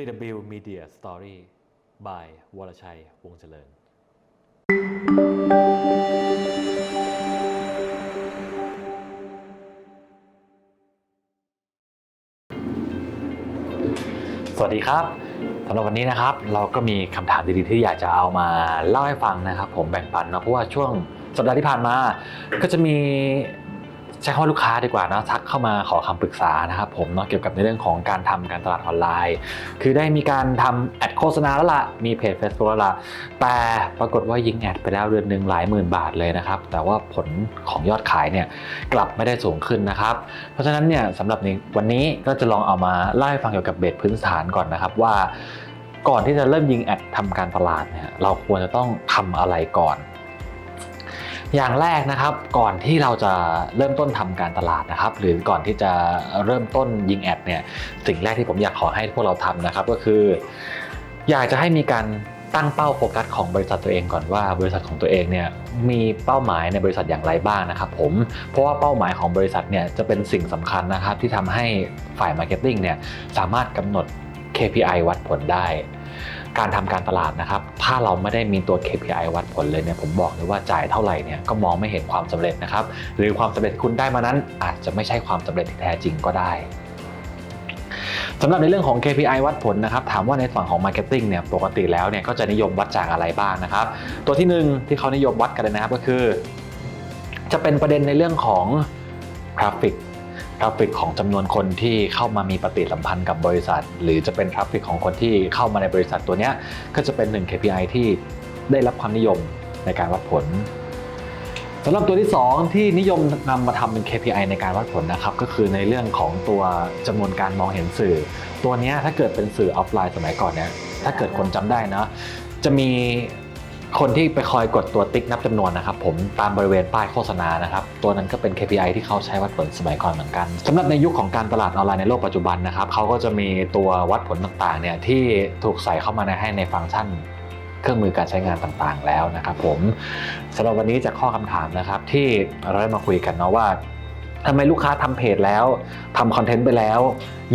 CW Media Story by วรชัย วงเจริญ สวัสดีครับสำหรับวันนี้นะครับ เราก็มีคำถามดีๆที่อยากจะเอามาเล่าให้ฟังนะครับ ผมแบ่งปันเนาะเพราะว่าช่วงสัปดาห์ที่ผ่านมา ก็จะมี ใช้คำว่าลูกค้าดีกว่านะทักเข้ามาขอคำปรึกษานะครับผมเนาะเกี่ยวกับในเรื่องของการทำการตลาดออนไลน์ คือได้มีการทำแอดโฆษณาแล้วล่ะมีเพจ Facebook แล้วล่ะแต่ปรากฏว่ายิงแอดไปแล้วเดือนหนึ่งหลายหมื่นบาทเลยนะครับ แต่ว่าผลของยอดขายเนี่ยกลับไม่ได้สูงขึ้นนะครับ เพราะฉะนั้นเนี่ยสำหรับในวันนี้ก็จะลองเอามาเล่ฟังเกี่ยวกับเบสพื้นฐานก่อนนะครับว่าก่อนที่จะเริ่มยิงแอดทำการตลาดเนี่ยเราควรจะต้องทำอะไรก่อน อย่างแรกนะครับก่อนที่เราจะเริ่มต้นทำการตลาดนะครับ หรือก่อนที่จะเริ่มต้นยิงแอดเนี่ยสิ่งแรกที่ผมอยากขอให้พวกเราทำนะครับ ก็คือ อยากจะให้มีการตั้งเป้าโฟกัสของบริษัทตัวเองก่อนว่าบริษัทของตัวเองเนี่ยมีเป้าหมายในบริษัทอย่างไรบ้างนะครับผมเพราะว่าเป้าหมายของบริษัทเนี่ยจะเป็นสิ่งสำคัญนะครับที่ทำให้ฝ่ายมาร์เก็ตติ้งเนี่ยสามารถกำหนด KPI วัดผลได้ การทำการตลาดนะครับ ถ้าเราไม่ได้มีตัว KPI วัดผลเลยเนี่ยผมบอกเลยว่าจ่ายเท่าไหร่เนี่ยก็มองไม่เห็นความสำเร็จนะครับ หรือความสำเร็จคุณได้มานั้น อาจจะไม่ใช่ความสำเร็จที่แท้จริงก็ได้สำหรับในเรื่องของ KPI วัดผลนะครับ ถามว่าในฝั่งของ Marketing เนี่ยปกติแล้วเนี่ยก็จะนิยมวัดจากอะไรบ้างนะครับ ตัวที่หนึ่งที่เขานิยมวัดกันเลยนะครับก็คือ จะเป็นประเด็นในเรื่องของทราฟฟิก ทราฟฟิกของจำนวนคนที่เข้ามามีปฏิสัมพันธ์กับบริษัท หรือจะเป็นทราฟฟิกของคนที่เข้ามาในบริษัทตัวนี้ก็จะเป็นหนึ่ง KPI ที่ได้รับความนิยมในการวัดผลสำหรับตัวที่ 2 ที่นิยมนำมาทำเป็น KPI ในการวัดผลนะครับ ก็คือในเรื่องของตัวจำนวนการมองเห็นสื่อ ตัวนี้ถ้าเกิดเป็นสื่อออฟไลน์สมัยก่อนเนี่ยถ้าเกิดคนจำได้นะจะมี คนที่ไปคอยกดตัวติ๊กนับจำนวนนะครับผมตามบริเวณป้ายโฆษณานะครับตัวนั้นก็เป็น KPI ที่เขาใช้วัดผลสมัยก่อนเหมือนกันสำหรับในยุคของการตลาดออนไลน์ในโลกปัจจุบันนะครับเขาก็จะมีตัววัดผลต่างๆเนี่ยที่ถูกใส่เข้ามาในให้ในฟังก์ชันเครื่องมือการใช้งานต่างๆแล้วนะครับผมสำหรับวันนี้จากข้อคำถามนะครับที่เราได้มาคุยกันเนาะว่า ทำไมลูกค้าทำเพจแล้วทำคอนเทนต์ไปแล้ว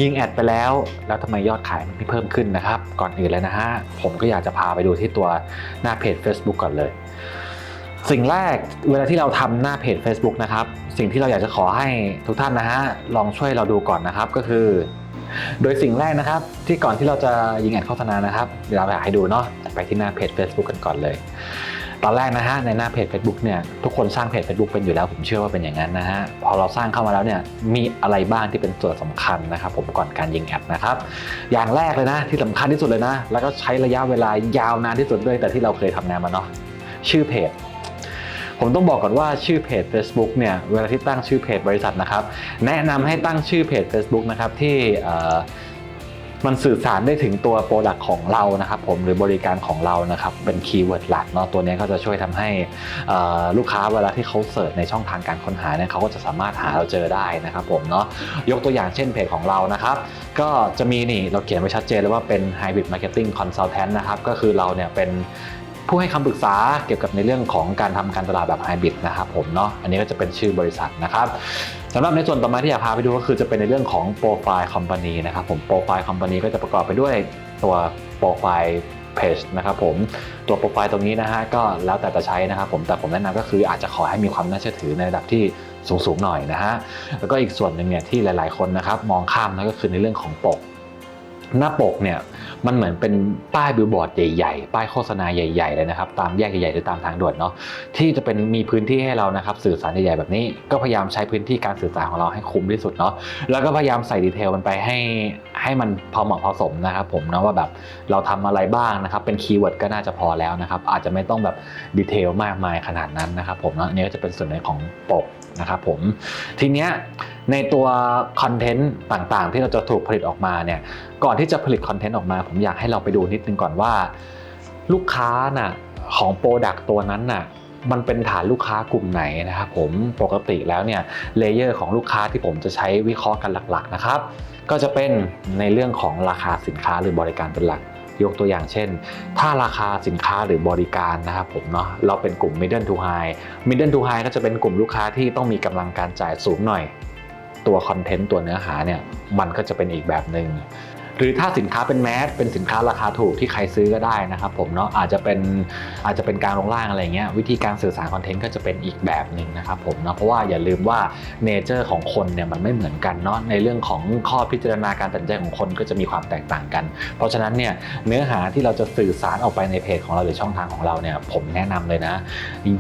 ยิงแอดไปแล้ว แล้วทำไมยอดขายมันไม่เพิ่มขึ้นนะครับ ก่อนอื่นเลยนะฮะ ผมก็อยากจะพาไปดูที่ตัวหน้าเพจ Facebook ก่อนเลย สิ่งแรกเวลาที่เราทำหน้าเพจ Facebook นะครับ สิ่งที่เราอยากจะขอให้ทุกท่านนะฮะ ลองช่วยเราดูก่อนนะครับก็คือ โดยสิ่งแรกนะครับ ที่ก่อนที่เราจะยิงแอดโฆษณานะครับเดี๋ยวเราอยากให้ดูเนาะไปที่หน้าเพจ Facebook กันก่อนเลย ตอนแรกนะฮะในหน้าเพจ Facebook เนี่ยทุกคนสร้างเพจ Facebook เป็นอยู่แล้วผมเชื่อว่าเป็นอย่างนั้นนะฮะพอเราสร้างเข้ามาแล้วเนี่ยมีอะไรบ้างที่เป็นส่วนสำคัญนะครับผมก่อนการยิงแอดนะครับอย่างแรกเลยนะที่สำคัญที่สุดเลยนะ แล้วก็ใช้ระยะเวลายาวนานที่สุดด้วยแต่ที่เราเคยทำงานมาเนาะชื่อเพจผมต้องบอกก่อนว่าชื่อเพจ Facebook เนี่ยเวลาที่ตั้งชื่อเพจบริษัทนะครับ แนะนำให้ตั้งชื่อเพจ Facebook นะครับที่ มันสื่อสารได้ถึงตัวโปรดักต์ของเรานะครับผมหรือบริการของเรานะครับเป็นคีย์เวิร์ดหลักเนาะตัวนี้ก็จะช่วยทำให้ลูกค้าเวลาที่เขาเสิร์ชในช่องทางการค้นหาเนี่ยเขาก็จะสามารถหาเราเจอได้นะครับผมเนาะยกตัวอย่างเช่นเพจของเรานะครับก็จะมีนี่เราเขียนไว้ชัดเจนเลยว่าเป็น Hybrid Marketing Consultant นะครับก็คือเราเนี่ยเป็นผู้ให้คำปรึกษาเกี่ยวกับในเรื่องของการทำการตลาดแบบไฮบริดนะครับผมเนาะอันนี้ก็จะเป็นชื่อบริษัทนะครับ สำหรับในส่วนต่อมาที่อยากพาไปดูก็คือจะเป็นในเรื่องของโปรไฟล์คอมพานีนะครับผมโปรไฟล์คอมพานีก็จะประกอบไปด้วยตัวโปรไฟล์เพจนะครับผมตัวโปรไฟล์ตรงนี้นะฮะก็แล้วแต่จะใช้นะครับผมแต่ผมแนะนำก็คืออาจจะขอให้มีความน่าเชื่อถือในระดับที่สูงๆหน่อยนะฮะแล้วก็อีกส่วนหนึ่งเนี่ยที่หลาย ๆคนนะครับมองข้ามนะก็คือในเรื่องของปก หน้าปกเนี่ยมันเหมือนเป็นป้ายบิลบอร์ดใหญ่ๆ ป้ายโฆษณาใหญ่ๆเลยนะครับ ตามแยกใหญ่ๆหรือตามทางด่วนเนาะที่จะเป็นมีพื้นที่ให้เรานะครับสื่อสารใหญ่ๆแบบนี้ ก็พยายามใช้พื้นที่การสื่อสารของเราให้คุ้มที่สุดเนาะแล้วก็พยายามใส่ดีเทลมันไปให้ ให้มันพอเหมาะพอสมนะครับผมนะว่าแบบเราทำอะไรบ้างนะครับ เป็นคีย์เวิร์ดก็น่าจะพอแล้วนะครับ อาจจะไม่ต้องแบบดีเทลมากมายขนาดนั้นนะครับผมเนาะอันนี้ก็จะเป็นส่วนในของปกนะครับผมทีเนี้ยในตัวคอนเทนต์ต่างๆ ที่เราจะถูกผลิตออกมาเนี่ยก่อนที่จะผลิตคอนเทนต์ออกมา ผมอยากให้เราไปดูนิดนึงก่อนว่า ลูกค้าน่ะของโปรดักต์ตัวนั้นน่ะ มันเป็นฐานลูกค้ากลุ่มไหนนะครับผมปกติแล้วเนี่ยเลเยอร์ของลูกค้าที่ผมจะใช้วิเคราะห์กันหลักๆนะครับก็จะเป็นในเรื่องของราคาสินค้าหรือบริการเป็นหลักยกตัวอย่างเช่น ถ้าราคาสินค้าหรือบริการนะครับผมเนาะเราเป็นกลุ่ม middle to high middle to high ก็จะเป็นกลุ่มลูกค้าที่ต้องมีกำลังการจ่ายสูงหน่อย ตัวคอนเทนต์ตัวเนื้อหาเนี่ยมันก็จะเป็นอีกแบบหนึ่ง หรือถ้าสินค้าเป็นแมสเป็นสินค้าราคาถูกที่ใครซื้อก็ได้นะครับผมเนาะอาจจะเป็นอาจจะเป็นการลงล่างอะไรเงี้ยวิธีการสื่อสารคอนเทนต์ก็จะเป็นอีกแบบหนึ่งนะครับผมเนาะเพราะว่าอย่าลืมว่าเนเจอร์ของคนเนี่ยมันไม่เหมือนกันเนาะในเรื่องของข้อพิจารณาการตัดสินใจของคนก็จะมีความแตกต่างกัน เพราะฉะนั้นเนี่ยเนื้อหาที่เราจะสื่อสารออกไปในเพจของเราหรือช่องทางของเราเนี่ยผมแนะนำเลยนะ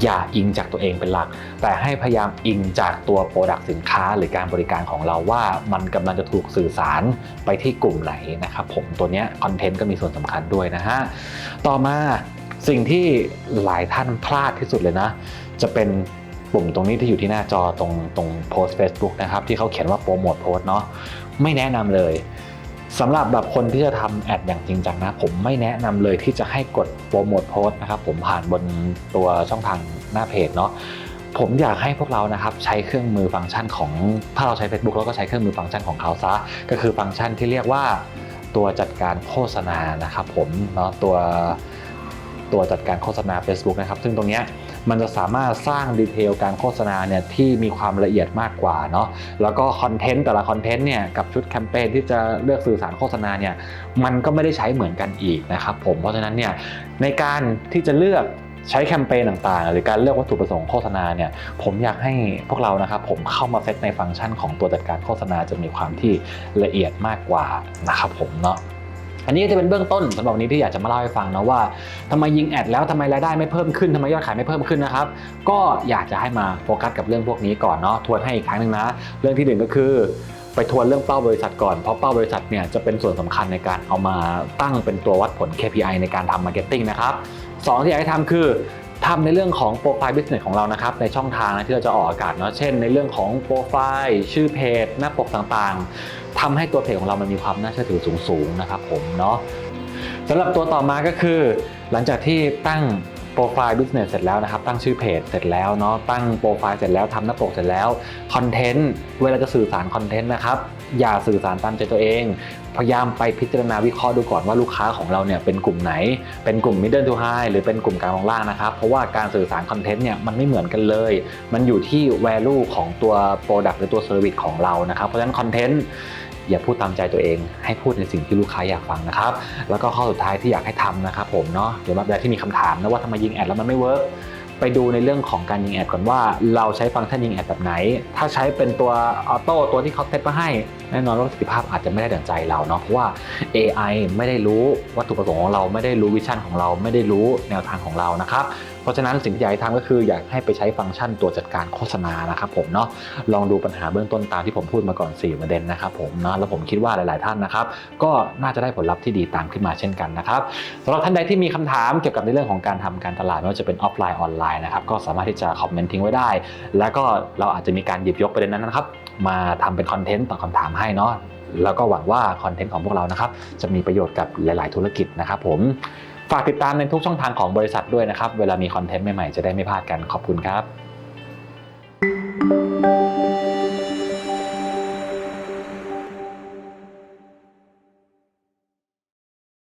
อย่าอิงจากตัวเองเป็นหลัก แต่ให้พยายามอิงจากตัวโปรดักต์สินค้าหรือการบริการของเราว่ามันกำลังจะถูกสื่อสารไปที่กลุ่มไหนนะครับผมตัวเนี้คอนเทนต์ก็มีส่วนสำคัญด้วยนะฮะต่อมาสิ่งที่หลายท่านพลาดที่สุดเลยนะ จะเป็นปุ่มตรงนี้ที่อยู่ที่หน้าจอตรงตรงโพสต์ Facebook นะครับ ที่เขาเขียนว่าโปรโมทโพสเนาะไม่แนะนำเลยสำหรับแบบคนที่จะทำแอดอย่างจริงจังนะ ผมไม่แนะนำเลยที่จะให้กดโปรโมทโพสนะครับ ผมผ่านบนตัวช่องทางหน้าเพจเนาะ ผมอยากให้พวกเรานะครับใช้เครื่องมือฟังก์ชันของถ้าเราใช้ Facebook เราก็ใช้เครื่องมือฟังก์ชันของเขาซะก็คือฟังก์ชันที่เรียกว่าตัวจัดการโฆษณานะครับผมเนาะตัวตัวจัดการโฆษณา Facebook นะครับ ซึ่งตรงนี้มันจะสามารถสร้างดีเทลการโฆษณาเนี่ยที่มีความละเอียดมากกว่าเนาะแล้วก็คอนเทนต์แต่ละคอนเทนต์เนี่ยกับชุดแคมเปญที่จะเลือกสื่อสารโฆษณาเนี่ยมันก็ไม่ได้ใช้เหมือนกันอีกนะครับผมเพราะฉะนั้นเนี่ยในการที่จะเลือก ใช้แคมเปญต่างๆ หรือการเลือกวัตถุประสงค์โฆษณาเนี่ยผมอยากให้พวกเรานะครับผมเข้ามาเซตในฟังก์ชันของตัวจัดการโฆษณาจะมีความที่ละเอียดมากกว่านะครับผมเนาะอันนี้จะเป็นเบื้องต้นสำหรับวันนี้ที่อยากจะมาเล่าให้ฟังนะว่าทำไมยิงแอดแล้วทำไมรายได้ไม่เพิ่มขึ้นทำไมยอดขายไม่เพิ่มขึ้นนะครับ ก็อยากจะให้มาโฟกัสกับเรื่องพวกนี้ก่อนเนาะทวนให้อีกครั้งหนึ่งนะ เรื่องที่หนึ่งก็คือไปทวนเรื่องเป้าบริษัทก่อน เพราะเป้าบริษัทเนี่ยจะเป็นส่วนสำคัญในการเอามาตั้งเป็นตัววัดผล KPI ในการทำมาร์เก็ตติ้งนะครับ สองที่อยากให้ทำคือทำในเรื่องของโปรไฟล์บิสเนสของเรานะครับในช่องทางนะที่เราจะออกอากาศเนาะเช่น ในเรื่องของโปรไฟล์ชื่อเพจ หน้าปกต่างๆทำให้ตัวเพจของเรามันมีความน่าเชื่อถือสูงๆนะครับผมเนาะสำหรับตัวต่อมาก็คือ หลังจากที่ตั้ง โปรไฟล์บิสเนสเสร็จแล้วนะครับ ตั้งชื่อเพจเสร็จแล้วเนาะตั้งโปรไฟล์เสร็จแล้วทำหน้าปกเสร็จแล้วคอนเทนต์เวลาจะสื่อสารคอนเทนต์นะครับอย่าสื่อสารตามใจตัวเอง พยายามไปพิจารณาวิเคราะห์ดูก่อนว่าลูกค้าของเราเนี่ยเป็นกลุ่มไหน เป็นกลุ่ม middle to high หรือเป็นกลุ่มกลางลงล่างนะครับ เพราะว่าการสื่อสารคอนเทนต์เนี่ยมันไม่เหมือนกันเลย มันอยู่ที่ value ของตัว product หรือตัว service ของเรานะครับ เพราะฉะนั้นคอนเทนต์ อย่าพูดตามใจตัวเอง ให้พูดในสิ่งที่ลูกค้าอยากฟังนะครับ แล้วก็ข้อสุดท้ายที่อยากให้ทำนะครับผมเนาะหรือว่าแบบที่มีคำถามนะว่าทำไมยิงแอดแล้วมันไม่เวิร์กไปดูในเรื่องของการยิงแอดก่อนว่าเราใช้ฟังก์ชันยิงแอดแบบไหน ถ้าใช้เป็นตัวออโต้ตัวที่เขาเซตมาให้ แน่นอนว่าประสิทธิภาพอาจจะไม่ได้ดั่งใจเราเนาะเพราะว่า AI ไม่ได้รู้วัตถุประสงค์ของเราไม่ได้รู้วิชั่นของเราไม่ได้รู้แนวทางของเรานะครับ เพราะฉะนั้นสิ่งที่อยากให้ทำก็คืออยากให้ไปใช้ฟังก์ชันตัวจัดการโฆษณานะครับผมเนาะลองดูปัญหาเบื้องต้นตามที่ผมพูดมาก่อน 4 ประเด็นนะครับผมเนาะแล้วผมคิดว่าหลาย ๆ ท่านนะครับ ก็น่าจะได้ผลลัพธ์ที่ดีตามขึ้นมาเช่นกันนะครับสำหรับท่านใดที่มีคำถามเกี่ยวกับในเรื่องของการทำการตลาดไม่ว่าจะเป็นออฟไลน์ออนไลน์นะครับก็สามารถที่จะคอมเมนต์ทิ้งไว้ได้ แล้วก็เราอาจจะมีการหยิบยกประเด็นนั้นนะครับมาทำเป็นคอนเทนต์ตอบคำถามให้เนาะแล้วก็หวังว่าคอนเทนต์ของพวกเรานะครับจะมีประโยชน์กับหลาย ๆ ธุรกิจนะครับผม ฝากติดตามในทุกช่องทางของบริษัทด้วยนะครับ เวลามีคอนเทนต์ใหม่ๆ จะได้ไม่พลาดกันขอบคุณครับ